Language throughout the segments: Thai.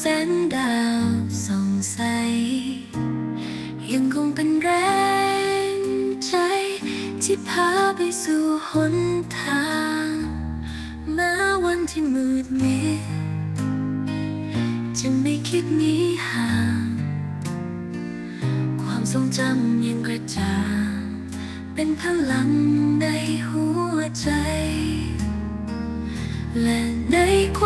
แสนดาวส่องใส ยังคงเป็นแรงใจ ที่พาไปสู่หนทางแม้วันที่มืดมิดจะไม่คิดหนีห่างความทรงจำยังกระจ่างเป็นพลังในหัวใจ และในความ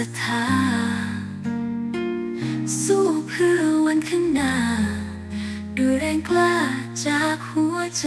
ศรัทธา สู้เพื่อวันข้างหน้า ด้วยแรงกล้าจากหัวใจ